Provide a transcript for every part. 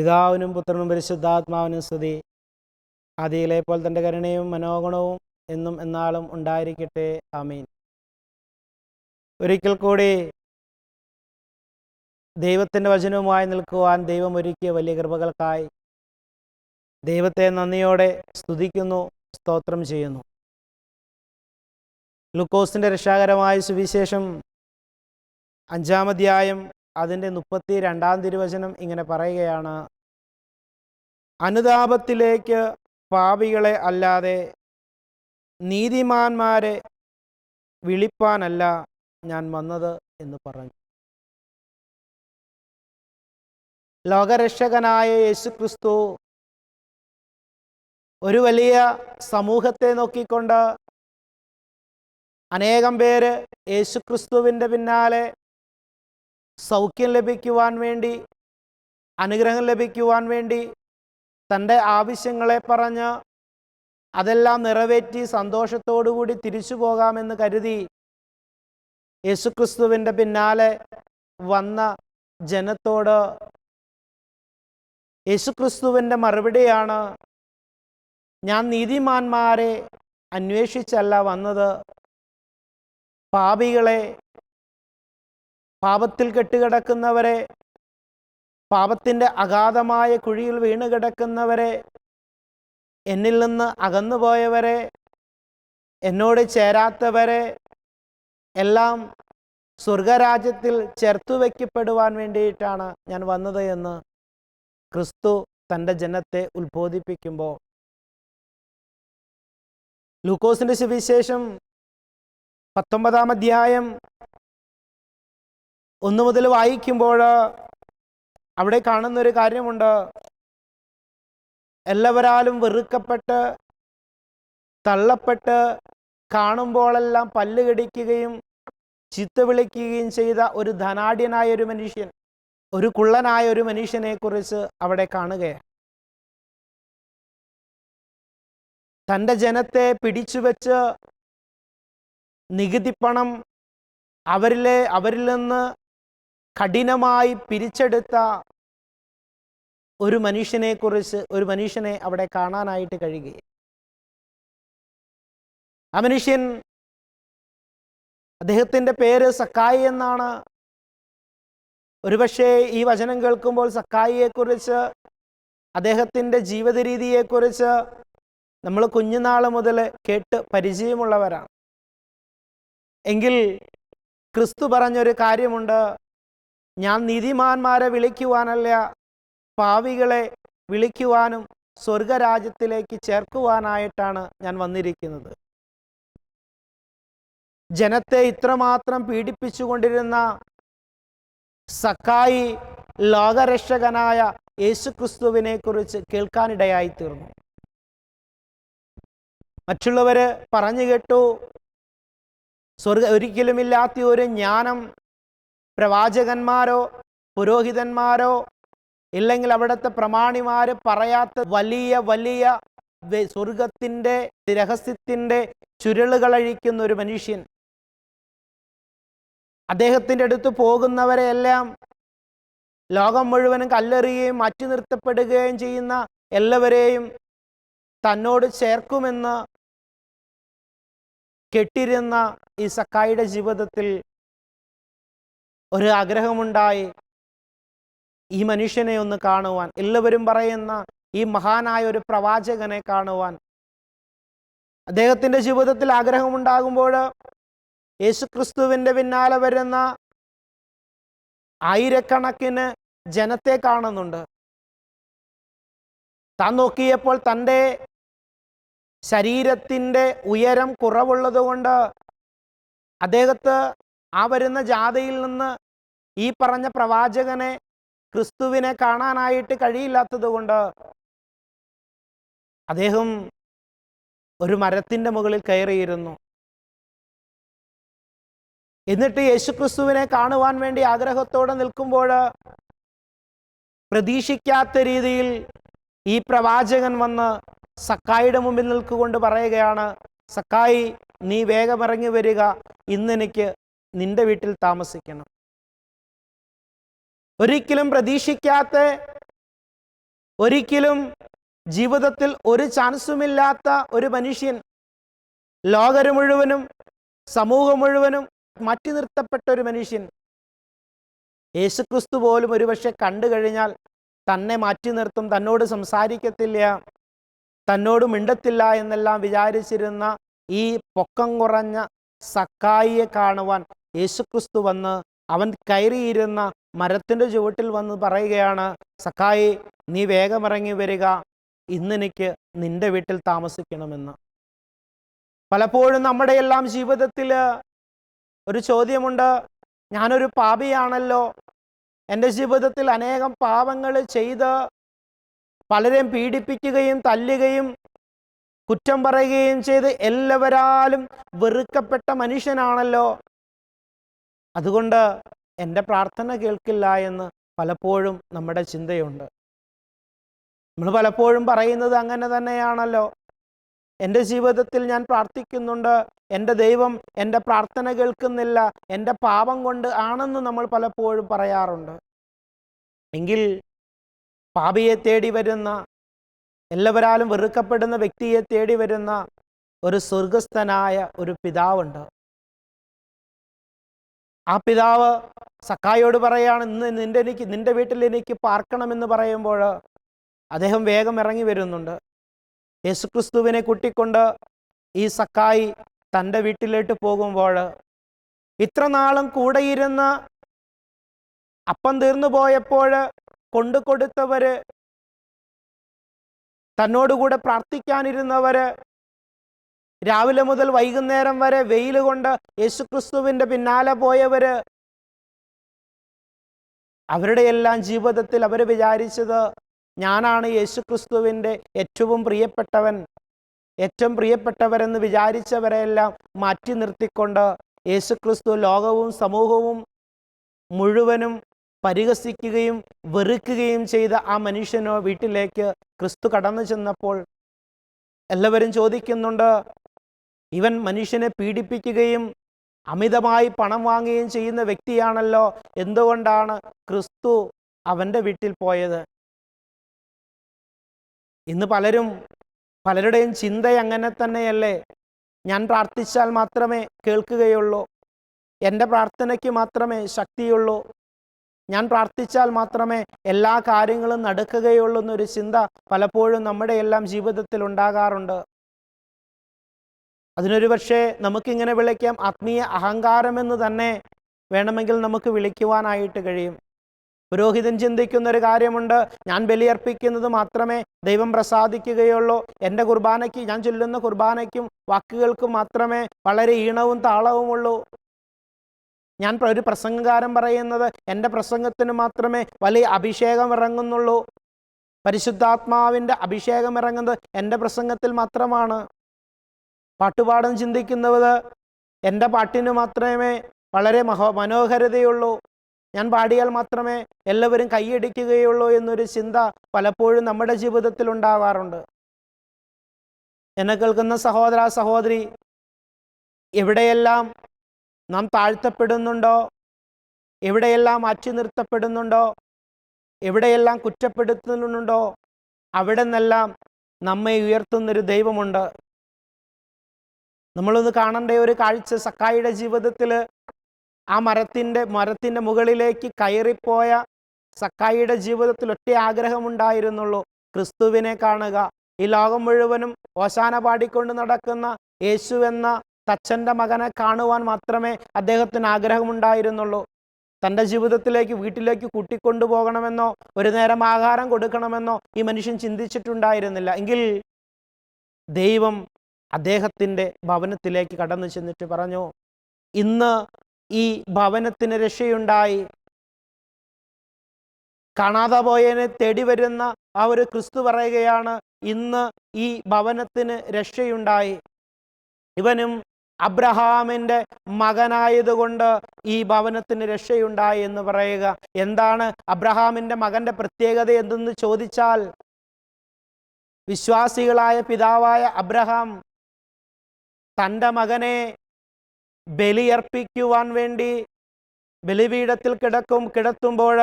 പിതാവിനും പുത്രനും പരിശുദ്ധാത്മാവിനും സ്തുതി. ആദിയിലെ പോലെ തന്റെ കരുണയും മനോഗുണവും എന്നും എന്നാളും ഉണ്ടായിരിക്കട്ടെ. ആമീൻ. ഒരിക്കൽ കൂടി ദൈവത്തിന്റെ വചനവുമായി നിൽക്കുവാൻ ദൈവം ഒരുക്കിയ വലിയ കൃപകൾക്കായി ദൈവത്തെ നന്ദിയോടെ സ്തുതിക്കുന്നു സ്തോത്രം ചെയ്യുന്നു. ലുക്കോസിന്റെ രക്ഷാകരമായ സുവിശേഷം അഞ്ചാമധ്യായം അതിന്റെ മുപ്പത്തി രണ്ടാം തിരുവചനം ഇങ്ങനെ പറയുകയാണ്. അനുതാപത്തിലേക്ക് പാവികളെ അല്ലാതെ നീതിമാന്മാരെ വിളിപ്പാനല്ല ഞാൻ വന്നത് എന്ന് പറഞ്ഞു. ലോകരക്ഷകനായ യേശുക്രിസ്തു ഒരു വലിയ സമൂഹത്തെ നോക്കിക്കൊണ്ട് അനേകം പേര് യേശുക്രിസ്തുവിന്റെ പിന്നാലെ സൗഖ്യം ലഭിക്കുവാൻ വേണ്ടി അനുഗ്രഹം ലഭിക്കുവാൻ വേണ്ടി തന്റെ ആവശ്യങ്ങളെ പറഞ്ഞ് അതെല്ലാം നിറവേറ്റി സന്തോഷത്തോടുകൂടി തിരിച്ചു പോകാമെന്ന് കരുതി യേശുക്രിസ്തുവിന്റെ പിന്നാലെ വന്ന ജനത്തോട് യേശുക്രിസ്തുവിന്റെ മറുപടിയാണ് ഞാൻ നീതിമാന്മാരെ അന്വേഷിച്ചല്ല വന്നത്. പാപികളെ പാപത്തിൽ കെട്ടുകിടക്കുന്നവരെ പാപത്തിന്റെ അഗാധമായ കുഴിയിൽ വീണ് കിടക്കുന്നവരെ എന്നിൽ നിന്ന് അകന്നുപോയവരെ എന്നോട് ചേരാത്തവരെ എല്ലാം സ്വർഗരാജ്യത്തിൽ ചേർത്തു വയ്ക്കപ്പെടുവാൻ വേണ്ടിയിട്ടാണ് ഞാൻ വന്നത് എന്ന് ക്രിസ്തു തന്റെ ജനത്തെ ഉത്ബോധിപ്പിക്കുമ്പോൾ. ലൂക്കോസിന്റെ സുവിശേഷം പത്തൊമ്പതാം അധ്യായം ഒന്നു മുതൽ വായിക്കുമ്പോൾ അവിടെ കാണുന്ന ഒരു കാര്യമുണ്ട്. എല്ലാവരാലും വെറുക്കപ്പെട്ട് തള്ളപ്പെട്ട് കാണുമ്പോഴെല്ലാം പല്ല് കടിക്കുകയും ചിത്ത വിളിക്കുകയും ചെയ്ത ഒരു ധനാഢ്യനായ ഒരു മനുഷ്യൻ ഒരു കുള്ളനായ ഒരു മനുഷ്യനെ കുറിച്ച് അവിടെ കാണുകയാണ്. തന്റെ ജനത്തെ പിടിച്ചുവെച്ച് നികുതിപ്പണം അവരിലെ അവരിൽ നിന്ന് കഠിനമായി പിരിച്ചെടുത്ത ഒരു മനുഷ്യനെ കുറിച്ച് ഒരു മനുഷ്യനെ അവിടെ കാണാനായിട്ട് കഴിയുകയും ആ മനുഷ്യൻ അദ്ദേഹത്തിന്റെ പേര് സക്കായി എന്നാണ്. ഒരുപക്ഷെ ഈ വചനം കേൾക്കുമ്പോൾ സക്കായിയെക്കുറിച്ച് അദ്ദേഹത്തിന്റെ ജീവിത രീതിയെക്കുറിച്ച് നമ്മൾ കുഞ്ഞുനാൾ മുതൽ കേട്ട് പരിചയമുള്ളവരാണ്. എങ്കിൽ ക്രിസ്തു പറഞ്ഞൊരു കാര്യമുണ്ട്. ഞാൻ നീതിമാന്മാരെ വിളിക്കുവാനല്ല പാവികളെ വിളിക്കുവാനും സ്വർഗരാജ്യത്തിലേക്ക് ചേർക്കുവാനായിട്ടാണ് ഞാൻ വന്നിരിക്കുന്നത്. ജനത്തെ ഇത്രമാത്രം പീഡിപ്പിച്ചുകൊണ്ടിരുന്ന സക്കായി ലോകരക്ഷകനായ യേശുക്രിസ്തുവിനെ കുറിച്ച് കേൾക്കാനിടയായി തീർന്നു മറ്റുള്ളവര് പറഞ്ഞു കേട്ടു സ്വർഗ ഒരിക്കലുമില്ലാത്ത ഒരു ജ്ഞാനം പ്രവാചകന്മാരോ പുരോഹിതന്മാരോ ഇല്ലെങ്കിൽ അവിടുത്തെ പ്രമാണിമാര് പറയാത്ത വലിയ വലിയ സ്വർഗത്തിന്റെ രഹസ്യത്തിന്റെ ചുരുളുകളഴിക്കുന്ന ഒരു മനുഷ്യൻ. അദ്ദേഹത്തിന്റെ അടുത്ത് പോകുന്നവരെയെല്ലാം ലോകം മുഴുവനും കല്ലെറിയുകയും മാറ്റി നിർത്തപ്പെടുകയും ചെയ്യുന്ന എല്ലാവരെയും തന്നോട് ചേർക്കുമെന്ന് കെട്ടിരുന്ന ഈ സക്കായിയുടെ ജീവിതത്തിൽ ഒരു ആഗ്രഹമുണ്ടായി. ഈ മനുഷ്യനെ ഒന്ന് കാണുവാൻ എല്ലാവരും പറയുന്ന ഈ മഹാനായ ഒരു പ്രവാചകനെ കാണുവാൻ. അദ്ദേഹത്തിന്റെ ജീവിതത്തിൽ ആഗ്രഹമുണ്ടാകുമ്പോൾ യേശുക്രിസ്തുവിന്റെ പിന്നാലെ വരുന്ന ആയിരക്കണക്കിന് ജനത്തെ കാണുന്നുണ്ട്. താൻ നോക്കിയപ്പോൾ തന്റെ ശരീരത്തിന്റെ ഉയരം കുറവുള്ളതുകൊണ്ട് അദ്ദേഹത്ത് ആ വരുന്ന ജാഥയിൽ നിന്ന് ഈ പറഞ്ഞ പ്രവാചകനെ ക്രിസ്തുവിനെ കാണാനായിട്ട് കഴിയില്ലാത്തത് കൊണ്ട് അദ്ദേഹം ഒരു മരത്തിന്റെ മുകളിൽ കയറിയിരുന്നു. എന്നിട്ട് യേശുക്രിസ്തുവിനെ കാണുവാൻ വേണ്ടി ആഗ്രഹത്തോടെ നിൽക്കുമ്പോൾ പ്രതീക്ഷിക്കാത്ത രീതിയിൽ ഈ പ്രവാചകൻ വന്ന് സക്കായിയുടെ മുമ്പിൽ നിൽക്കുകൊണ്ട് പറയുകയാണ് സക്കായി നീ വേഗമിറങ്ങി വരിക. ഇന്നെനിക്ക് നിന്റെ വീട്ടിൽ താമസിക്കണം. ഒരിക്കലും പ്രതീക്ഷിക്കാത്ത ഒരിക്കലും ജീവിതത്തിൽ ഒരു ചാൻസുമില്ലാത്ത ഒരു മനുഷ്യൻ ലോകര് മുഴുവനും സമൂഹം മുഴുവനും മാറ്റി നിർത്തപ്പെട്ട ഒരു മനുഷ്യൻ യേശുക്രിസ്തു പോലും ഒരുപക്ഷെ കണ്ടു കഴിഞ്ഞാൽ തന്നെ മാറ്റി നിർത്തും തന്നോട് സംസാരിക്കത്തില്ല തന്നോട് മിണ്ടത്തില്ല എന്നെല്ലാം വിചാരിച്ചിരുന്ന ഈ പൊക്കം കുറഞ്ഞ സക്കായിയെ കാണുവാൻ യേശുക്രിസ്തു വന്ന് അവൻ കയറിയിരുന്ന മരത്തിന്റെ ചുവട്ടിൽ വന്ന് പറയുകയാണ് സക്കായി നീ വേഗമിറങ്ങി വരിക. ഇന്നെനിക്ക് നിന്റെ വീട്ടിൽ താമസിക്കണമെന്ന്. പലപ്പോഴും നമ്മുടെ എല്ലാം ജീവിതത്തിൽ ഒരു ചോദ്യമുണ്ട് ഞാനൊരു പാപിയാണല്ലോ. എന്റെ ജീവിതത്തിൽ അനേകം പാപങ്ങൾ ചെയ്ത് പലരെയും പീഡിപ്പിക്കുകയും തല്ലുകയും കുറ്റം പറയുകയും ചെയ്ത് എല്ലാവരാലും വെറുക്കപ്പെട്ട മനുഷ്യനാണല്ലോ. അതുകൊണ്ട് എന്റെ പ്രാർത്ഥന കേൾക്കില്ല എന്ന് പലപ്പോഴും നമ്മുടെ ചിന്തയുണ്ട്. നമ്മൾ പലപ്പോഴും പറയുന്നത് അങ്ങനെ തന്നെയാണല്ലോ. എന്റെ ജീവിതത്തിൽ ഞാൻ പ്രാർത്ഥിക്കുന്നുണ്ട്. എന്റെ ദൈവം എന്റെ പ്രാർത്ഥന കേൾക്കുന്നില്ല. എന്റെ പാപം കൊണ്ട് ആണെന്ന് നമ്മൾ പലപ്പോഴും പറയാറുണ്ട്. എങ്കിൽ പാപിയെ തേടി വരുന്ന എല്ലാവരാലും വെറുക്കപ്പെടുന്ന വ്യക്തിയെ തേടി വരുന്ന ഒരു സ്വർഗസ്ഥനായ ഒരു പിതാവുണ്ട്. ആ പിതാവ് സക്കായോട് പറയാണ് ഇന്ന് നിന്റെ എനിക്ക് നിന്റെ വീട്ടിൽ എനിക്ക് പാർക്കണമെന്ന് പറയുമ്പോൾ അദ്ദേഹം വേഗം ഇറങ്ങി വരുന്നുണ്ട്. യേശുക്രിസ്തുവിനെ കുട്ടിക്കൊണ്ട് ഈ സക്കായി തന്റെ വീട്ടിലേക്ക് പോകുമ്പോൾ ഇത്ര നാളും കൂടെയിരുന്ന അപ്പം തീർന്നു പോയപ്പോൾ കൊണ്ടു കൊടുത്തവര് തന്നോടുകൂടെ പ്രാർത്ഥിക്കാനിരുന്നവര് രാവിലെ മുതൽ വൈകുന്നേരം വരെ വെയിൽ കൊണ്ട് യേശുക്രിസ്തുവിന്റെ പിന്നാലെ പോയവര് അവരുടെ എല്ലാം ജീവിതത്തിൽ അവർ വിചാരിച്ചത് ഞാനാണ് യേശുക്രിസ്തുവിന്റെ ഏറ്റവും പ്രിയപ്പെട്ടവൻ ഏറ്റവും പ്രിയപ്പെട്ടവരെന്ന് വിചാരിച്ചവരെല്ലാം മാറ്റി നിർത്തിക്കൊണ്ട് യേശുക്രിസ്തു ലോകവും സമൂഹവും മുഴുവനും പരിഹസിക്കുകയും വെറുക്കുകയും ചെയ്ത ആ മനുഷ്യനോ വീട്ടിലേക്ക് ക്രിസ്തു കടന്നു ചെന്നപ്പോൾ എല്ലാവരും ചോദിക്കുന്നുണ്ട് ഇവൻ മനുഷ്യനെ പീഡിപ്പിക്കുകയും അമിതമായി പണം വാങ്ങുകയും ചെയ്യുന്ന വ്യക്തിയാണല്ലോ. എന്തുകൊണ്ടാണ് ക്രിസ്തു അവന്റെ വീട്ടിൽ പോയത്? ഇന്ന് പലരും പലരുടെയും ചിന്ത അങ്ങനെ തന്നെയല്ലേ? ഞാൻ പ്രാർത്ഥിച്ചാൽ മാത്രമേ കേൾക്കുകയുള്ളൂ. എന്റെ പ്രാർത്ഥനയ്ക്ക് മാത്രമേ ശക്തിയുള്ളൂ. ഞാൻ പ്രാർത്ഥിച്ചാൽ മാത്രമേ എല്ലാ കാര്യങ്ങളും നടക്കുകയുള്ളൂ എന്നൊരു ചിന്ത പലപ്പോഴും നമ്മുടെ എല്ലാം ജീവിതത്തിൽ ഉണ്ടാകാറുണ്ട്. അതിനൊരു പക്ഷേ നമുക്കിങ്ങനെ വിളിക്കാം ആത്മീയ അഹങ്കാരമെന്ന് തന്നെ വേണമെങ്കിൽ നമുക്ക് വിളിക്കുവാനായിട്ട് കഴിയും. പുരോഹിതൻ ചിന്തിക്കുന്ന ഒരു കാര്യമുണ്ട് ഞാൻ ബലിയർപ്പിക്കുന്നത് മാത്രമേ ദൈവം പ്രസാദിക്കുകയുള്ളൂ എന്റെ കുർബാനയ്ക്ക് ഞാൻ ചൊല്ലുന്ന കുർബാനയ്ക്കും വാക്കുകൾക്കും മാത്രമേ വളരെ ഈണവും താളവുമുള്ളൂ ഞാൻ ഒരു പ്രസംഗകാരൻ പറയുന്നത് എന്റെ പ്രസംഗത്തിന് മാത്രമേ വലിയ അഭിഷേകം ഇറങ്ങുന്നുള്ളൂ. പരിശുദ്ധാത്മാവിന്റെ അഭിഷേകം ഇറങ്ങുന്നത് എന്റെ പ്രസംഗത്തിൽ മാത്രമാണ്. പാട്ടുപാടം ചിന്തിക്കുന്നത് എന്റെ പാട്ടിന് മാത്രമേ വളരെ മഹോ മനോഹരതയുള്ളൂ. ഞാൻ പാടിയാൽ മാത്രമേ എല്ലാവരും കൈയടിക്കുകയുള്ളൂ എന്നൊരു ചിന്ത പലപ്പോഴും നമ്മുടെ ജീവിതത്തിൽ ഉണ്ടാവാറുണ്ട്. എന്നെ കേൾക്കുന്ന സഹോദര സഹോദരി എവിടെയെല്ലാം നാം താഴ്ത്തപ്പെടുന്നുണ്ടോ? എവിടെയെല്ലാം മാറ്റി നിർത്തപ്പെടുന്നുണ്ടോ? എവിടെയെല്ലാം കുറ്റപ്പെടുത്തുന്നുണ്ടോ? അവിടെ നിന്നെല്ലാം നമ്മെ ഉയർത്തുന്നൊരു ദൈവമുണ്ട്. നമ്മളൊന്ന് കാണേണ്ട ഒരു കാഴ്ച. സക്കായിയുടെ ജീവിതത്തിൽ ആ മരത്തിന്റെ മരത്തിന്റെ മുകളിലേക്ക് കയറിപ്പോയ സക്കായിയുടെ ജീവിതത്തിൽ ഒറ്റ ആഗ്രഹമുണ്ടായിരുന്നുള്ളൂ. ക്രിസ്തുവിനെ കാണുക. ഈ ലോകം മുഴുവനും ഓശാന പാടിക്കൊണ്ട് നടക്കുന്ന യേശു എന്ന തച്ചന്റെ മകനെ കാണുവാൻ മാത്രമേ അദ്ദേഹത്തിന് ആഗ്രഹമുണ്ടായിരുന്നുള്ളൂ. തന്റെ ജീവിതത്തിലേക്ക് വീട്ടിലേക്ക് കൂട്ടിക്കൊണ്ടുപോകണമെന്നോ ഒരു നേരം ആഹാരം കൊടുക്കണമെന്നോ ഈ മനുഷ്യൻ ചിന്തിച്ചിട്ടുണ്ടായിരുന്നില്ല. എങ്കിൽ ദൈവം അദ്ദേഹത്തിന്റെ ഭവനത്തിലേക്ക് കടന്നു ചെന്നിട്ട് പറഞ്ഞു ഇന്ന് ഈ ഭവനത്തിന് രക്ഷയുണ്ടായി. കാണാതെ പോയതിനെ തേടി വരുന്ന ആ ഒരു ക്രിസ്തു പറയുകയാണ് ഇന്ന് ഈ ഭവനത്തിന് രക്ഷയുണ്ടായി. ഇവനും അബ്രഹാമിന്റെ മകനായതുകൊണ്ട് ഈ ഭവനത്തിന് രക്ഷയുണ്ടായി എന്ന് പറയുക. എന്താണ് അബ്രഹാമിന്റെ മകന്റെ പ്രത്യേകത എന്തെന്ന് ചോദിച്ചാൽ വിശ്വാസികളായ പിതാവായ അബ്രഹാം തന്റെ മകനെ ബലിയർപ്പിക്കുവാൻ വേണ്ടി ബലിപീഠത്തിൽ കിടക്കും കിടത്തുമ്പോൾ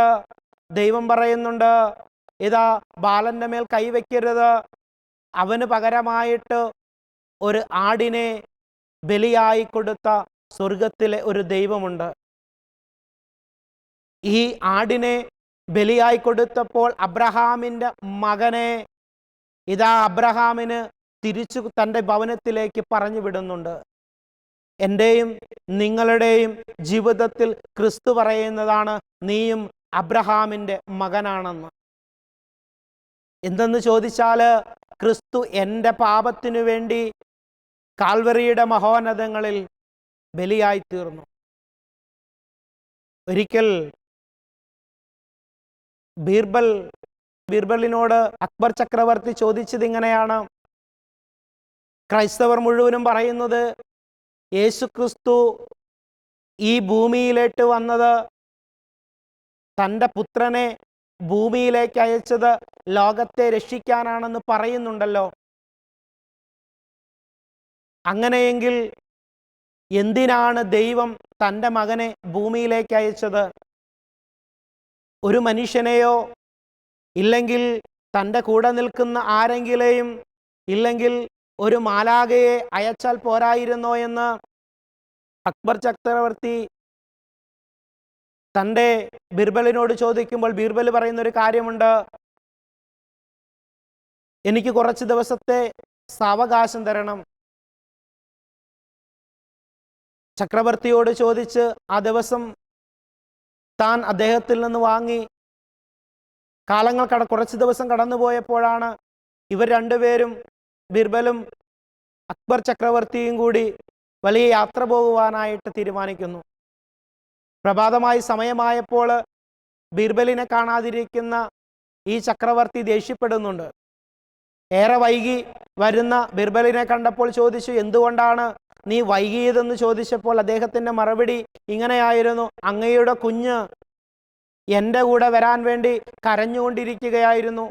ദൈവം പറയുന്നുണ്ട് ഇതാ ബാലന്റെ മേൽ കൈവയ്ക്കരുത് അവന് പകരമായിട്ട് ഒരു ആടിനെ ബലിയായി കൊടുത്ത സ്വർഗത്തിലെ ഒരു ദൈവമുണ്ട്. ഈ ആടിനെ ബലിയായി കൊടുത്തപ്പോൾ അബ്രഹാമിന്റെ മകനെ ഇതാ അബ്രഹാമിന് തിരിച്ചു തന്റെ ഭവനത്തിലേക്ക് പറഞ്ഞു വിടുന്നുണ്ട്. എന്റെയും നിങ്ങളുടെയും ജീവിതത്തിൽ ക്രിസ്തു പറയുന്നതാണ് നീയും അബ്രഹാമിന്റെ മകനാണെന്ന്. എന്തെന്ന് ചോദിച്ചാൽ ക്രിസ്തു എന്റെ പാപത്തിനു വേണ്ടി കാൽവറിയുടെ മഹോന്നതങ്ങളിൽ ബലിയായി തീർന്നു ഒരിക്കൽ ബീർബൽ ബീർബലിനോട് അക്ബർ ചക്രവർത്തി ചോദിച്ചത് ഇങ്ങനെയാണ്. ക്രൈസ്തവർ മുഴുവനും പറയുന്നത് യേശുക്രിസ്തു ഈ ഭൂമിയിലേട്ട് വന്നത് തന്റെ പുത്രനെ ഭൂമിയിലേക്ക് അയച്ചത് ലോകത്തെ രക്ഷിക്കാനാണെന്ന് പറയുന്നുണ്ടല്ലോ. അങ്ങനെയെങ്കിൽ എന്തിനാണ് ദൈവം തന്റെ മകനെ ഭൂമിയിലേക്ക് അയച്ചത്? ഒരു മനുഷ്യനെയോ ഇല്ലെങ്കിൽ തന്റെ കൂടെ നിൽക്കുന്ന ആരെങ്കിലെയും ഇല്ലെങ്കിൽ ഒരു മാലാകയെ അയച്ചാൽ പോരായിരുന്നോ എന്ന് അക്ബർ ചക്രവർത്തി തന്റെ ബീർബലിനോട് ചോദിക്കുമ്പോൾ ബീർബൽ പറയുന്ന ഒരു കാര്യമുണ്ട്. എനിക്ക് കുറച്ച് ദിവസത്തെ സാവകാശം തരണം. ചക്രവർത്തിയോട് ചോദിച്ച് ആ ദിവസം താൻ അദ്ദേഹത്തിൽ നിന്ന് വാങ്ങി. കാലങ്ങൾ കട കുറച്ച് ദിവസം കടന്നുപോയപ്പോഴാണ് ഇവർ രണ്ടുപേരും ബിർബലും അക്ബർ ചക്രവർത്തിയും കൂടി വലിയ യാത്ര പോകുവാനായിട്ട് തീരുമാനിക്കുന്നു. പ്രഭാതമായി സമയമായപ്പോൾ ബീർബലിനെ കാണാതിരിക്കുന്ന ഈ ചക്രവർത്തി ദേഷ്യപ്പെടുന്നുണ്ട്. ഏറെ വൈകി വരുന്ന ബിർബലിനെ കണ്ടപ്പോൾ ചോദിച്ചു എന്തുകൊണ്ടാണ് നീ വൈകിയതെന്ന് ചോദിച്ചപ്പോൾ അദ്ദേഹത്തിന്റെ മറുപടി ഇങ്ങനെയായിരുന്നു. അങ്ങയുടെ കുഞ്ഞ് എന്റെ കൂടെ വരാൻ വേണ്ടി കരഞ്ഞുകൊണ്ടിരിക്കുകയായിരുന്നു.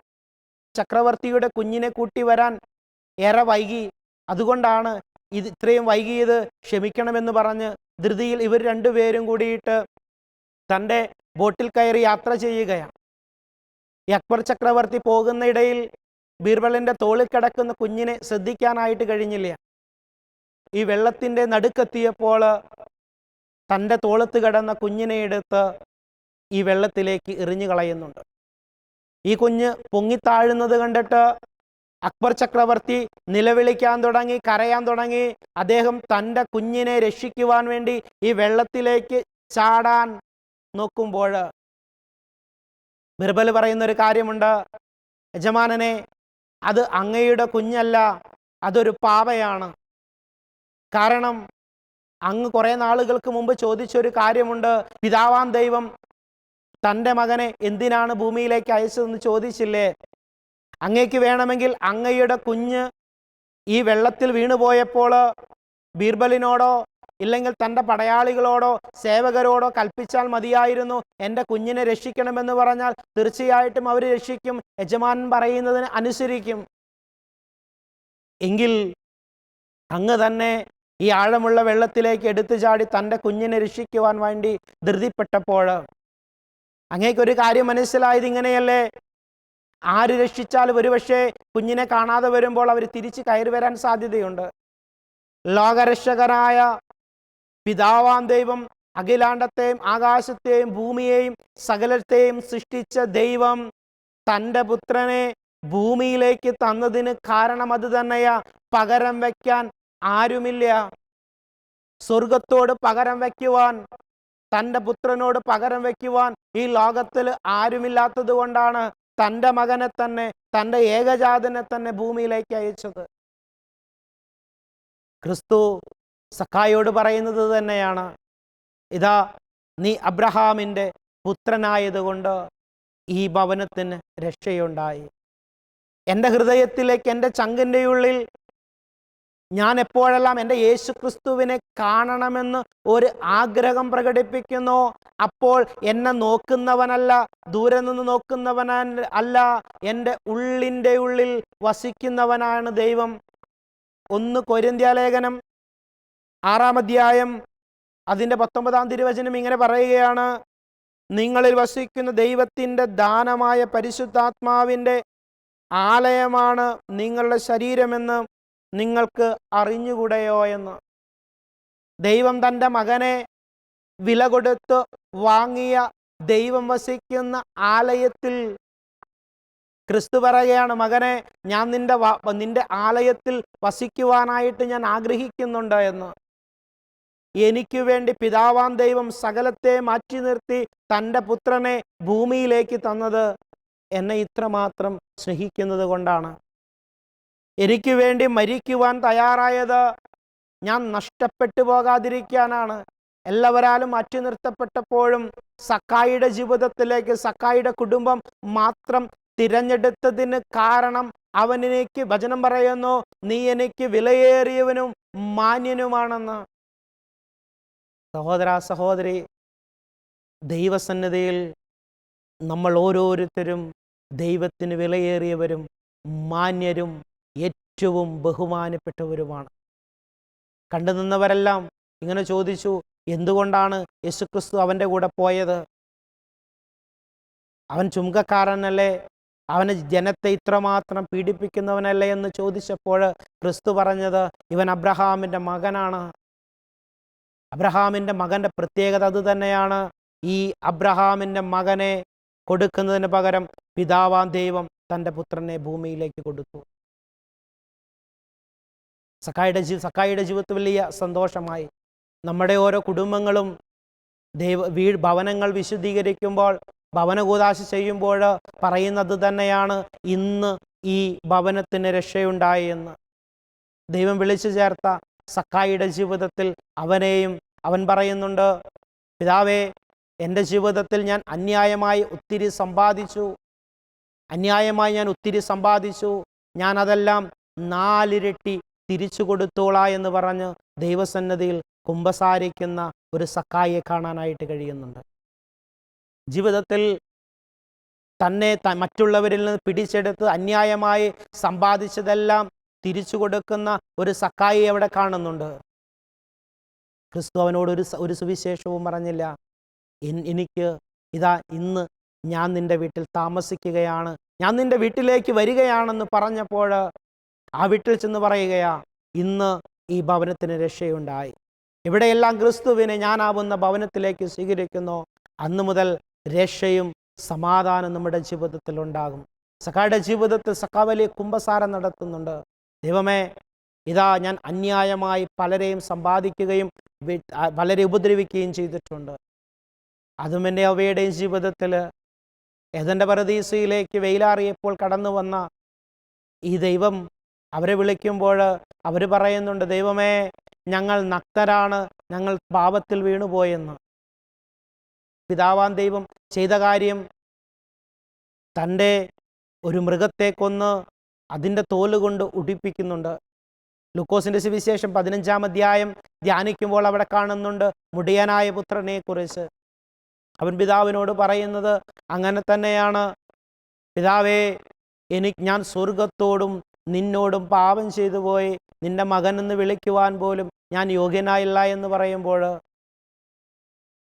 ചക്രവർത്തിയുടെ കുഞ്ഞിനെ കൂട്ടി വരാൻ ഏറെ വൈകി. അതുകൊണ്ടാണ് ഇത് ഇത്രയും വൈകിയത് ക്ഷമിക്കണമെന്ന് പറഞ്ഞ് ധൃതിയിൽ ഇവർ രണ്ടുപേരും കൂടിയിട്ട് തന്റെ ബോട്ടിൽ കയറി യാത്ര ചെയ്യുകയാണ്. അക്ബർ ചക്രവർത്തി പോകുന്ന ഇടയിൽ ബീർബലിന്റെ തോളിൽ കിടക്കുന്ന കുഞ്ഞിനെ ശ്രദ്ധിക്കാനായിട്ട് കഴിഞ്ഞില്ല. ഈ വെള്ളത്തിന്റെ നടുക്കെത്തിയപ്പോൾ തന്റെ തോളത്ത് കിടന്ന കുഞ്ഞിനെ എടുത്ത് ഈ വെള്ളത്തിലേക്ക് എറിഞ്ഞു കളയുന്നുണ്ട് ഈ കുഞ്ഞ് പൊങ്ങിത്താഴുന്നത് കണ്ടിട്ട് അക്ബർ ചക്രവർത്തി നിലവിളിക്കാൻ തുടങ്ങി കരയാൻ തുടങ്ങി. അദ്ദേഹം തന്റെ കുഞ്ഞിനെ രക്ഷിക്കുവാൻ വേണ്ടി ഈ വെള്ളത്തിലേക്ക് ചാടാൻ നോക്കുമ്പോൾ ബിർബൽ പറയുന്ന ഒരു കാര്യമുണ്ട്. യജമാനനെ അത് അങ്ങയുടെ കുഞ്ഞല്ല അതൊരു പാവയാണ്. കാരണം അങ്ങ് കുറേ നാളുകൾക്ക് മുമ്പ് ചോദിച്ചൊരു കാര്യമുണ്ട്. പിതാവാം ദൈവം തന്റെ മകനെ എന്തിനാണ് ഭൂമിയിലേക്ക് അയച്ചതെന്ന് ചോദിച്ചില്ലേ? അങ്ങയ്ക്ക് വേണമെങ്കിൽ അങ്ങയുടെ കുഞ്ഞ് ഈ വെള്ളത്തിൽ വീണുപോയപ്പോൾ ബീർബലിനോടോ ഇല്ലെങ്കിൽ തന്റെ പടയാളികളോടോ സേവകരോടോ കൽപ്പിച്ചാൽ മതിയായിരുന്നു. എന്റെ കുഞ്ഞിനെ രക്ഷിക്കണമെന്ന് പറഞ്ഞാൽ തീർച്ചയായിട്ടും അവർ രക്ഷിക്കും. യജമാൻ പറയുന്നതിന് അനുസരിക്കും. എങ്കിൽ അങ്ങ് തന്നെ ഈ ആഴമുള്ള വെള്ളത്തിലേക്ക് എടുത്തു ചാടി തന്റെ കുഞ്ഞിനെ രക്ഷിക്കുവാൻ വേണ്ടി ധൃതിപ്പെട്ടപ്പോൾ അങ്ങേക്കൊരു കാര്യം മനസ്സിലായത് ഇങ്ങനെയല്ലേ? ആര് രക്ഷിച്ചാലും ഒരുപക്ഷെ കുഞ്ഞിനെ കാണാതെ വരുമ്പോൾ അവർ തിരിച്ച് കയറി വരാൻ സാധ്യതയുണ്ട്. ലോകരക്ഷകനായ പിതാവാം ദൈവം അഖിലാണ്ടത്തെയും ആകാശത്തെയും ഭൂമിയെയും സകലത്തെയും സൃഷ്ടിച്ച ദൈവം തന്റെ പുത്രനെ ഭൂമിയിലേക്ക് തന്നതിന് കാരണം അത് തന്നെയാ. പകരം വയ്ക്കാൻ ആരുമില്ല. സ്വർഗത്തോട് പകരം വയ്ക്കുവാൻ തന്റെ പുത്രനോട് പകരം വയ്ക്കുവാൻ ഈ ലോകത്തിൽ ആരുമില്ലാത്തത് കൊണ്ടാണ് തന്റെ മകനെ തന്നെ തന്റെ ഏകജാതനെ തന്നെ ഭൂമിയിലേക്ക് അയച്ചത്. ക്രിസ്തു സഖായോട് പറയുന്നത് തന്നെയാണ് ഇതാ നീ അബ്രഹാമിന്റെ പുത്രനായതുകൊണ്ട് ഈ ഭവനത്തിന് രക്ഷയുണ്ടായി. എന്റെ ഹൃദയത്തിലേക്ക് എന്റെ ചങ്കിന്റെ ഉള്ളിൽ ഞാൻ എപ്പോഴെല്ലാം എന്റെ യേശു ക്രിസ്തുവിനെ കാണണമെന്ന് ഒരു ആഗ്രഹം പ്രകടിപ്പിക്കുന്നു. അപ്പോൾ എന്നെ നോക്കുന്നവനല്ല ദൂരെ നിന്ന് നോക്കുന്നവന അല്ല എന്റെ ഉള്ളിന്റെ ഉള്ളിൽ വസിക്കുന്നവനാണ് ദൈവം. ഒന്ന് കൊരിന്ത്യാലേഖനം ആറാം അധ്യായം അതിന്റെ പത്തൊമ്പതാം തിരുവചനം ഇങ്ങനെ പറയുകയാണ് നിങ്ങളിൽ വസിക്കുന്ന ദൈവത്തിന്റെ ദാനമായ പരിശുദ്ധാത്മാവിന്റെ ആലയമാണ് നിങ്ങളുടെ ശരീരമെന്ന് നിങ്ങൾക്ക് അറിഞ്ഞുകൂടെയോ എന്ന്. ദൈവം തന്റെ മകനെ വില കൊടുത്ത് വാങ്ങിയ ദൈവം വസിക്കുന്ന ആലയത്തിൽ ക്രിസ്തു പറയുകയാണ് മകനെ ഞാൻ നിന്റെ നിന്റെ ആലയത്തിൽ വസിക്കുവാനായിട്ട് ഞാൻ ആഗ്രഹിക്കുന്നുണ്ട് എന്ന്. എനിക്ക് വേണ്ടി പിതാവാം ദൈവം സകലത്തെ മാറ്റി നിർത്തി തന്റെ പുത്രനെ ഭൂമിയിലേക്ക് തന്നത് എന്നെ ഇത്രമാത്രം സ്നേഹിക്കുന്നത് കൊണ്ടാണ്. എനിക്ക് വേണ്ടി മരിക്കുവാൻ തയ്യാറായത് ഞാൻ നഷ്ടപ്പെട്ടു പോകാതിരിക്കാനാണ്. എല്ലാവരാലും മാറ്റി നിർത്തപ്പെട്ടപ്പോഴും സക്കായിയുടെ ജീവിതത്തിലേക്ക് സക്കായിയുടെ കുടുംബം മാത്രം തിരഞ്ഞെടുത്തതിന് കാരണം അവൻ എനിക്ക് വചനം പറയുന്നു നീ എനിക്ക് വിലയേറിയവനും മാന്യനുമാണെന്ന്. സഹോദര സഹോദരി ദൈവസന്നിധിയിൽ നമ്മൾ ഓരോരുത്തരും ദൈവത്തിന് വിലയേറിയവരും മാന്യരും ഏറ്റവും ബഹുമാനപ്പെട്ടവരുമാണ്. കണ്ടു നിന്നവരെല്ലാം ഇങ്ങനെ ചോദിച്ചു എന്തുകൊണ്ടാണ് യേശുക്രിസ്തു അവന്റെ കൂടെ പോയത്? അവൻ ചുങ്കക്കാരനല്ലേ? അവന് ജനത്തെ ഇത്രമാത്രം പീഡിപ്പിക്കുന്നവനല്ലേ? എന്ന് ചോദിച്ചപ്പോൾ ക്രിസ്തു പറഞ്ഞത് ഇവൻ അബ്രഹാമിന്റെ മകനാണ്. അബ്രഹാമിന്റെ മകന്റെ പ്രത്യേകത അത് തന്നെയാണ്. ഈ അബ്രഹാമിന്റെ മകനെ കൊടുക്കുന്നതിന് പകരം പിതാവാൻ ദൈവം തന്റെ പുത്രനെ ഭൂമിയിലേക്ക് കൊടുത്തു. സക്കായുടെ ജീ സക്കായുടെ ജീവിതത്തിൽ വലിയ സന്തോഷമായി. നമ്മുടെ ഓരോ കുടുംബങ്ങളും ദൈവ വീ ഭവനങ്ങൾ വിശുദ്ധീകരിക്കുമ്പോൾ ഭവനകൂതാശ ചെയ്യുമ്പോൾ പറയുന്നത് തന്നെയാണ് ഇന്ന് ഈ ഭവനത്തിന് രക്ഷയുണ്ടായി എന്ന്. ദൈവം വിളിച്ചു ചേർത്ത സക്കായിയുടെ ജീവിതത്തിൽ അവനെയും അവൻ പറയുന്നുണ്ട് പിതാവേ എന്റെ ജീവിതത്തിൽ ഞാൻ അന്യായമായി ഒത്തിരി സമ്പാദിച്ചു. അന്യായമായി ഞാൻ ഒത്തിരി സമ്പാദിച്ചു. ഞാൻ അതെല്ലാം നാലിരട്ടി തിരിച്ചു കൊടുത്തോളാ എന്ന് പറഞ്ഞ് ദൈവസന്നതിയിൽ കുമ്പസാരിക്കുന്ന ഒരു സക്കായിയെ കാണാനായിട്ട് കഴിയുന്നുണ്ട്. ജീവിതത്തിൽ തന്നെ മറ്റുള്ളവരിൽ നിന്ന് പിടിച്ചെടുത്ത് അന്യായമായി സമ്പാദിച്ചതെല്ലാം തിരിച്ചു കൊടുക്കുന്ന ഒരു സക്കായി അവിടെ കാണുന്നുണ്ട്. ക്രിസ്തു അവനോട് ഒരു ഒരു സുവിശേഷവും പറഞ്ഞില്ല. "എൻ- എനിക്ക് ഇതാ ഇന്ന് ഞാൻ നിന്റെ വീട്ടിൽ താമസിക്കുകയാണ്. ഞാൻ നിന്റെ വീട്ടിലേക്ക് വരികയാണെന്ന് പറഞ്ഞപ്പോൾ ആ വീട്ടിൽ ചെന്ന് പറയുകയാ ഇന്ന് ഈ ഭവനത്തിന് രക്ഷയുണ്ടായി. ഇവിടെയെല്ലാം ക്രിസ്തുവിനെ ഞാനാവുന്ന ഭവനത്തിലേക്ക് സ്വീകരിക്കുന്നു. അന്നു മുതൽ രക്ഷയും സമാധാനം നമ്മുടെ ജീവിതത്തിൽ ഉണ്ടാകും. സഖായുടെ ജീവിതത്തിൽ സഖാ വലിയ കുംഭസാരം നടത്തുന്നുണ്ട്. ദൈവമേ ഇതാ ഞാൻ അന്യായമായി പലരെയും സമ്പാദിക്കുകയും വളരെ ഉപദ്രവിക്കുകയും ചെയ്തിട്ടുണ്ട്. അതും എന്റെ അവയുടെയും ജീവിതത്തിൽ. ഏതെന്റെ പരദീസയിലേക്ക് വെയിലാറിയപ്പോൾ കടന്നു വന്ന ഈ ദൈവം അവരെ വിളിക്കുമ്പോൾ അവർ പറയുന്നുണ്ട് ദൈവമേ ഞങ്ങൾ നക്തരാണ് ഞങ്ങൾ പാപത്തിൽ വീണുപോയെന്ന്. പിതാവാൻ ദൈവം ചെയ്ത കാര്യം തന്റെ ഒരു മൃഗത്തെ കൊന്ന് അതിന്റെ തോൽ കൊണ്ട് ഉടിപ്പിക്കുന്നുണ്ട്. ലുക്കോസിന്റെ സുവിശേഷം പതിനഞ്ചാം അധ്യായം ധ്യാനിക്കുമ്പോൾ അവിടെ കാണുന്നുണ്ട് മുടിയനായ പുത്രനെ കുറിച്ച്. അവൻ പിതാവിനോട് പറയുന്നത് അങ്ങനെ തന്നെയാണ്. പിതാവേ എനിക്ക് ഞാൻ സ്വർഗത്തോടും നിന്നോടും പാപം ചെയ്തു പോയി. നിന്റെ മകൻ എന്ന് വിളിക്കുവാൻ പോലും ഞാൻ യോഗ്യനായില്ല എന്ന് പറയുമ്പോൾ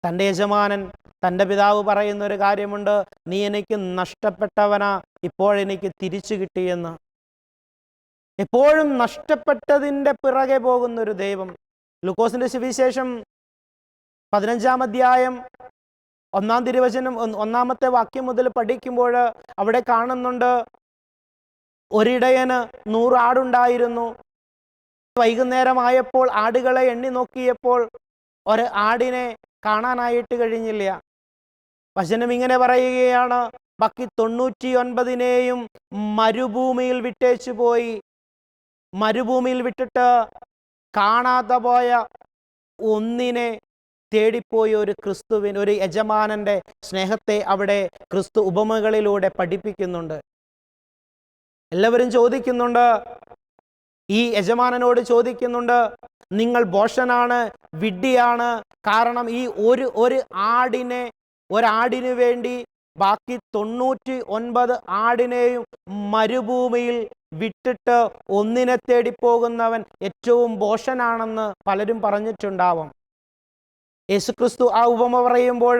തന്റെ യജമാനൻ തന്റെ പിതാവ് പറയുന്ന ഒരു കാര്യമുണ്ട്. നീ എനിക്ക് നഷ്ടപ്പെട്ടവനാ. ഇപ്പോഴെനിക്ക് തിരിച്ചു കിട്ടിയെന്ന് എപ്പോഴും നഷ്ടപ്പെട്ടതിന്റെ പിറകെ പോകുന്നൊരു ദൈവം. ലൂക്കോസിന്റെ സുവിശേഷം പതിനഞ്ചാം അധ്യായം ഒന്നാം തിരുവചനം ഒന്നാമത്തെ വാക്യം മുതൽ പഠിക്കുമ്പോൾ അവിടെ കാണുന്നുണ്ട് ഒരിടയന് നൂറാടുണ്ടായിരുന്നു വൈകുന്നേരമായപ്പോൾ ആടുകളെ എണ്ണി നോക്കിയപ്പോൾ ഒരു ആടിനെ കാണാനായിട്ട് കഴിഞ്ഞില്ല. വചനം ഇങ്ങനെ പറയുകയാണ് ബാക്കി തൊണ്ണൂറ്റി ഒൻപതിനെയും മരുഭൂമിയിൽ വിട്ടേച്ചു പോയി. മരുഭൂമിയിൽ വിട്ടിട്ട് കാണാതെ പോയ ഒന്നിനെ തേടിപ്പോയി ഒരു ക്രിസ്തുവിൻ ഒരു യജമാനന്റെ സ്നേഹത്തെ അവിടെ ക്രിസ്തു ഉപമകളിലൂടെ പഠിപ്പിക്കുന്നുണ്ട്. എല്ലാവരും ചോദിക്കുന്നുണ്ട്. ഈ യജമാനനോട് ചോദിക്കുന്നുണ്ട് നിങ്ങൾ ബോഷനാണ് വിഡ്ഢിയാണ് കാരണം ഈ ഒരു ഒരു ആടിനെ ഒരാടിനു വേണ്ടി ബാക്കി തൊണ്ണൂറ്റി ഒൻപത് ആടിനെയും മരുഭൂമിയിൽ വിട്ടിട്ട് ഒന്നിനെ തേടി പോകുന്നവൻ ഏറ്റവും ബോഷനാണെന്ന് പലരും പറഞ്ഞിട്ടുണ്ടാവും. യേശുക്രിസ്തു ആ ഉപമ പറയുമ്പോൾ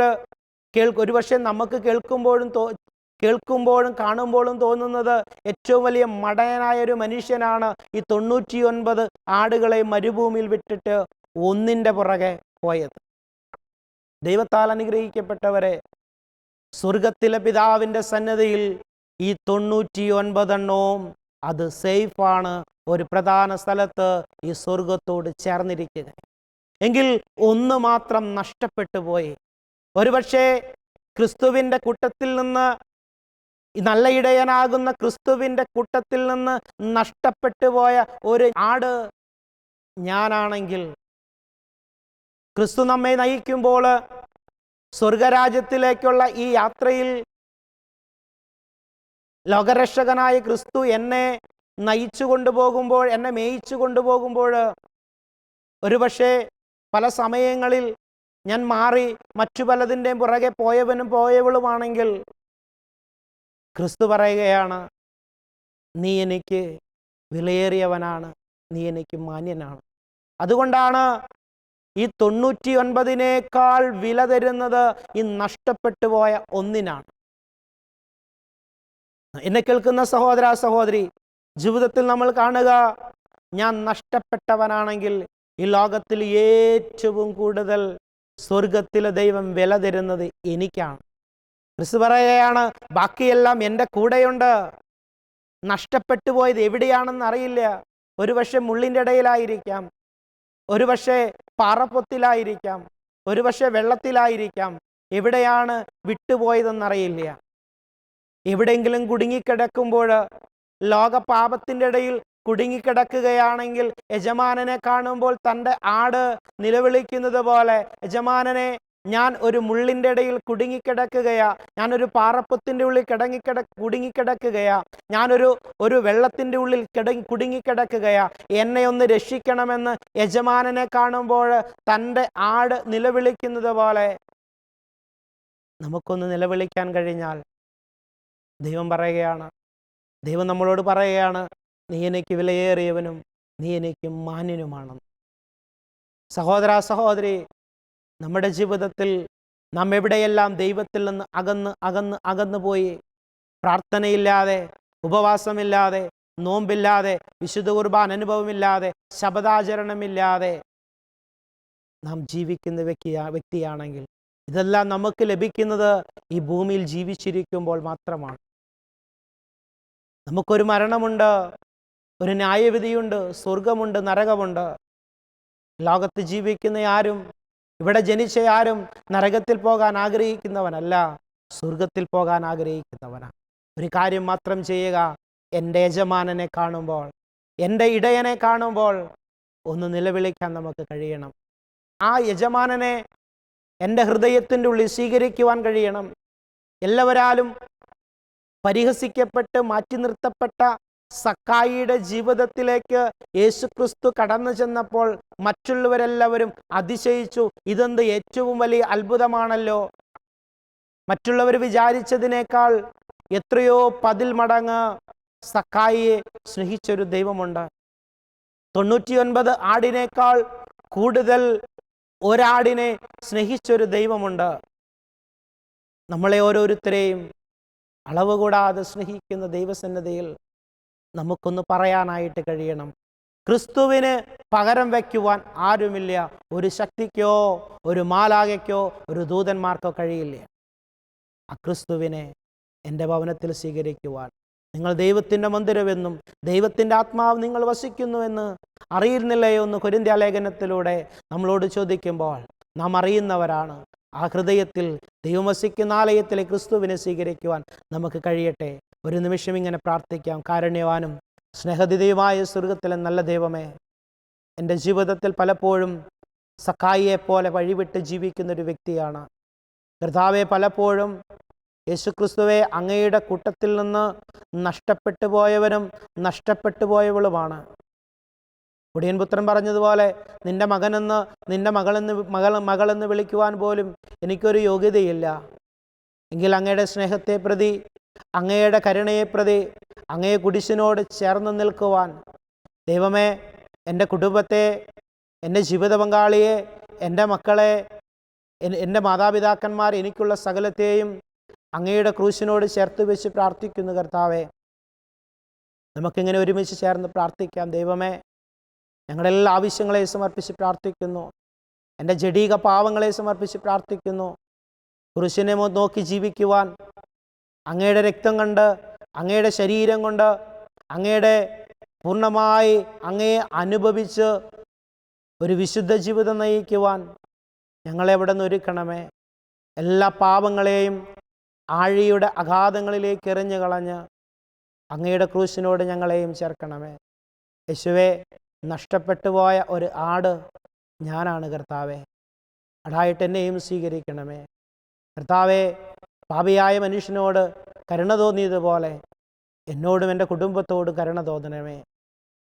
കേൾ ഒരുപക്ഷെ നമുക്ക് കേൾക്കുമ്പോഴും കേൾക്കുമ്പോഴും കാണുമ്പോഴും തോന്നുന്നത് ഏറ്റവും വലിയ മടയനായ ഒരു മനുഷ്യനാണ് ഈ തൊണ്ണൂറ്റിയൊൻപത് ആടുകളെ മരുഭൂമിയിൽ വിട്ടിട്ട് ഒന്നിന്റെ പുറകെ പോയത്. ദൈവത്താൽ അനുഗ്രഹിക്കപ്പെട്ടവരെ സ്വർഗത്തിലെ പിതാവിന്റെ സന്നദ്ധയിൽ ഈ തൊണ്ണൂറ്റി ഒൻപതെണ്ണവും അത് സേഫാണ്. ഒരു പ്രധാന സ്ഥലത്ത് ഈ സ്വർഗത്തോട് ചേർന്നിരിക്കുക എങ്കിൽ ഒന്ന് മാത്രം നഷ്ടപ്പെട്ടു പോയി. ഒരുപക്ഷെ ക്രിസ്തുവിന്റെ കൂട്ടത്തിൽ നിന്ന് നല്ല ഇടയനാകുന്ന ക്രിസ്തുവിന്റെ കൂട്ടത്തിൽ നിന്ന് നഷ്ടപ്പെട്ടു പോയ ഒരു ആട് ഞാനാണെങ്കിൽ ക്രിസ്തു നമ്മെ നയിക്കുമ്പോൾ സ്വർഗരാജ്യത്തിലേക്കുള്ള ഈ യാത്രയിൽ ലോകരക്ഷകനായ ക്രിസ്തു എന്നെ നയിച്ചു കൊണ്ടുപോകുമ്പോൾ എന്നെ മേയിച്ചു കൊണ്ടുപോകുമ്പോൾ ഒരുപക്ഷെ പല സമയങ്ങളിൽ ഞാൻ മാറി മറ്റു പലതിന്റെയും പുറകെ പോയവനും പോയവളുമാണെങ്കിൽ ക്രിസ്തു പറയുകയാണ് നീ എനിക്ക് വിലയേറിയവനാണ് നീ എനിക്ക് മാന്യനാണ്. അതുകൊണ്ടാണ് ഈ തൊണ്ണൂറ്റി ഒൻപതിനേക്കാൾ വില തരുന്നത് ഈ നഷ്ടപ്പെട്ടു പോയ ഒന്നിനാണ്. എന്നെ കേൾക്കുന്ന സഹോദര സഹോദരി ജീവിതത്തിൽ നമ്മൾ കാണുക ഞാൻ നഷ്ടപ്പെട്ടവനാണെങ്കിൽ ഈ ലോകത്തിൽ ഏറ്റവും കൂടുതൽ സ്വർഗത്തിലെ ദൈവം വില തരുന്നത് എനിക്കാണ്. ക്രിസ്തു പറയുകയാണ് ബാക്കിയെല്ലാം എന്റെ കൂടെയുണ്ട്. നഷ്ടപ്പെട്ടു പോയത് എവിടെയാണെന്ന് അറിയില്ല. ഒരുപക്ഷെ മുള്ളിന്റെ ഇടയിലായിരിക്കാം. ഒരുപക്ഷെ പാറപ്പൊത്തിലായിരിക്കാം. ഒരുപക്ഷെ വെള്ളത്തിലായിരിക്കാം. എവിടെയാണ് വിട്ടുപോയതെന്നറിയില്ല എവിടെയെങ്കിലും കുടുങ്ങിക്കിടക്കുമ്പോൾ ലോകപാപത്തിന്റെ ഇടയിൽ കുടുങ്ങിക്കിടക്കുകയാണെങ്കിൽ യജമാനനെ കാണുമ്പോൾ തന്റെ ആട് നിലവിളിക്കുന്നത് പോലെ യജമാനനെ ഞാൻ ഒരു മുള്ളിന്റെ ഇടയിൽ കുടുങ്ങിക്കിടക്കുകയാ. ഞാനൊരു പാറപ്പത്തിന്റെ ഉള്ളിൽ കിടങ്ങിക്കിട കുടുങ്ങിക്കിടക്കുകയാ. ഞാനൊരു ഒരു വെള്ളത്തിന്റെ ഉള്ളിൽ കിടങ്ങി കുടുങ്ങിക്കിടക്കുകയാ. എന്നെ ഒന്ന് രക്ഷിക്കണമെന്ന് യജമാനനെ കാണുമ്പോൾ തന്റെ ആട് നിലവിളിക്കുന്നത് പോലെ നമുക്കൊന്ന് നിലവിളിക്കാൻ കഴിഞ്ഞാൽ ദൈവം പറയുകയാണ്. ദൈവം നമ്മളോട് പറയുകയാണ് നീ എനിക്ക് വിലയേറിയവനും നീ എനിക്ക് മാന്യനുമാണെന്ന് സഹോദര സഹോദരി നമ്മുടെ ജീവിതത്തിൽ നാം എവിടെയെല്ലാം ദൈവത്തിൽ നിന്ന് അകന്ന് അകന്ന് അകന്നു പോയി പ്രാർത്ഥനയില്ലാതെ ഉപവാസമില്ലാതെ നോമ്പില്ലാതെ വിശുദ്ധ കുർബാൻ അനുഭവമില്ലാതെ ശബദാചരണമില്ലാതെ നാം ജീവിക്കുന്ന വ്യക്തിയാ വ്യക്തിയാണെങ്കിൽ ഇതെല്ലാം നമുക്ക് ലഭിക്കുന്നത് ഈ ഭൂമിയിൽ ജീവിച്ചിരിക്കുമ്പോൾ മാത്രമാണ്. നമുക്കൊരു മരണമുണ്ട് ഒരു ന്യായവിധിയുണ്ട് സ്വർഗമുണ്ട് നരകമുണ്ട്. ലോകത്ത് ജീവിക്കുന്ന ആരും ഇവിടെ ജനിച്ച ആരും നരകത്തിൽ പോകാൻ ആഗ്രഹിക്കുന്നവനല്ല സ്വർഗത്തിൽ പോകാൻ ആഗ്രഹിക്കുന്നവനാണ് ഒരു കാര്യം മാത്രം ചെയ്യുക എന്റെ യജമാനനെ കാണുമ്പോൾ എന്റെ ഇടയനെ കാണുമ്പോൾ ഒന്ന് നിലവിളിക്കാൻ നമുക്ക് കഴിയണം. ആ യജമാനനെ എന്റെ ഹൃദയത്തിന്റെ ഉള്ളിൽ സ്വീകരിക്കുവാൻ കഴിയണം. എല്ലാവരാലും പരിഹസിക്കപ്പെട്ട് മാറ്റി നിർത്തപ്പെട്ട സക്കായിയുടെ ജീവിതത്തിലേക്ക് യേശുക്രിസ്തു കടന്നു ചെന്നപ്പോൾ മറ്റുള്ളവരെല്ലാവരും അതിശയിച്ചു ഇതെന്ത് ഏറ്റവും വലിയ അത്ഭുതമാണല്ലോ? മറ്റുള്ളവർ വിചാരിച്ചതിനേക്കാൾ എത്രയോ പതിൽ മടങ്ങ് സക്കായിയെ സ്നേഹിച്ചൊരു ദൈവമുണ്ട്. തൊണ്ണൂറ്റിയൊൻപത് ആടിനേക്കാൾ കൂടുതൽ ഒരാടിനെ സ്നേഹിച്ചൊരു ദൈവമുണ്ട്. നമ്മളെ ഓരോരുത്തരെയും അളവ് കൂടാതെ സ്നേഹിക്കുന്ന ദൈവസന്നദ്ധയിൽ നമുക്കൊന്ന് പറയാനായിട്ട് കഴിയണം. ക്രിസ്തുവിന് പകരം വയ്ക്കുവാൻ ആരുമില്ല. ഒരു ശക്തിക്കോ ഒരു മാലാകയ്ക്കോ ഒരു ദൂതന്മാർക്കോ കഴിയില്ല. ആ ക്രിസ്തുവിനെ എന്റെ ഭവനത്തിൽ സ്വീകരിക്കുവാൻ നിങ്ങൾ ദൈവത്തിന്റെ മന്ദിരമെന്നും ദൈവത്തിന്റെ ആത്മാവ് നിങ്ങൾ വസിക്കുന്നുവെന്ന് അറിയുന്നില്ലയോ എന്ന് കൊരിന്ത്യ ലേഖനത്തിലൂടെ നമ്മളോട് ചോദിക്കുമ്പോൾ നാം അറിയുന്നവരാണ്. ആ ഹൃദയത്തിൽ ദൈവം വസിക്കുന്ന ആലയത്തിലെ ക്രിസ്തുവിനെ സ്വീകരിക്കുവാൻ നമുക്ക് കഴിയട്ടെ. ഒരു നിമിഷം ഇങ്ങനെ പ്രാർത്ഥിക്കാം. കാരുണ്യവാനും സ്നേഹതിഥയുമായ സ്വർഗത്തിലെ നല്ല ദൈവമേ എന്റെ ജീവിതത്തിൽ പലപ്പോഴും സഖായിയെ പോലെ വഴിവിട്ട് ജീവിക്കുന്ന ഒരു വ്യക്തിയാണ്. കർത്താവെ പലപ്പോഴും യേശുക്രിസ്തുവെ അങ്ങയുടെ കൂട്ടത്തിൽ നിന്ന് നഷ്ടപ്പെട്ടു പോയവനും നഷ്ടപ്പെട്ടു പോയവളുമാണ്. ഒടിയൻ പുത്രൻ പറഞ്ഞതുപോലെ നിന്റെ മകനെന്ന് നിന്റെ മകളെന്ന് മകൾ മകളെന്ന് വിളിക്കുവാൻ പോലും എനിക്കൊരു യോഗ്യതയില്ല. എങ്കിൽ അങ്ങയുടെ സ്നേഹത്തെ പ്രതി അങ്ങയുടെ കരുണയെ പ്രതി കുടിശിനോട് ചേർന്ന് നിൽക്കുവാൻ. ദൈവമേ എന്റെ കുടുംബത്തെ എന്റെ ജീവിത പങ്കാളിയെ എന്റെ മക്കളെ എൻ- എന്റെ മാതാപിതാക്കന്മാർ എനിക്കുള്ള സകലത്തെയും അങ്ങയുടെ ക്രൂശിനോട് ചേർത്ത് വെച്ച് പ്രാർത്ഥിക്കുന്നു കർത്താവെ. നമുക്കിങ്ങനെ ഒരുമിച്ച് ചേർന്ന് പ്രാർത്ഥിക്കാം. ദൈവമേ ഞങ്ങളുടെ എല്ലാ ആവശ്യങ്ങളെയും സമർപ്പിച്ച് പ്രാർത്ഥിക്കുന്നു. എന്റെ ജഡീക പാവങ്ങളെ സമർപ്പിച്ച് പ്രാർത്ഥിക്കുന്നു. കുരിശിനെ നോക്കി ജീവിക്കുവാൻ അങ്ങയുടെ രക്തം കണ്ട് അങ്ങയുടെ ശരീരം കൊണ്ട് അങ്ങയുടെ പൂർണമായി അങ്ങയെ അനുഭവിച്ച് ഒരു വിശുദ്ധ ജീവിതം നയിക്കുവാൻ ഞങ്ങളെ അവിടെ നിന്ന് ഒരുക്കണമേ. എല്ലാ പാപങ്ങളെയും ആഴിയുടെ അഗാധങ്ങളിലേക്ക് എറിഞ്ഞു കളഞ്ഞ് അങ്ങയുടെ ക്രൂശിനോട് ഞങ്ങളെയും ചേർക്കണമേ. യേശുവെ നഷ്ടപ്പെട്ടു പോയ ഒരു ആട് ഞാനാണ് കർത്താവെ. അടായിട്ട് എന്നെയും സ്വീകരിക്കണമേ. കർത്താവെ പാപിയായ മനുഷ്യനോട് കരുണ തോന്നിയതുപോലെ എന്നോടും എന്റെ കുടുംബത്തോടും കരുണ തോന്നണമേ.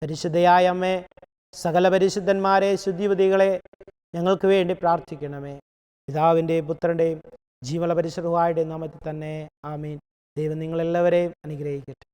പരിശുദ്ധയായ അമ്മേ സകല പരിശുദ്ധന്മാരെ ശുദ്ധിപതികളെ ഞങ്ങൾക്ക് വേണ്ടി പ്രാർത്ഥിക്കണമേ. പിതാവിന്റെയും പുത്രന്റെയും ജീവള പരിശുദ്ധമായുടെ നാമത്തിൽ തന്നെ ആമീൻ. ദൈവം നിങ്ങളെല്ലാവരെയും അനുഗ്രഹിക്കട്ടെ.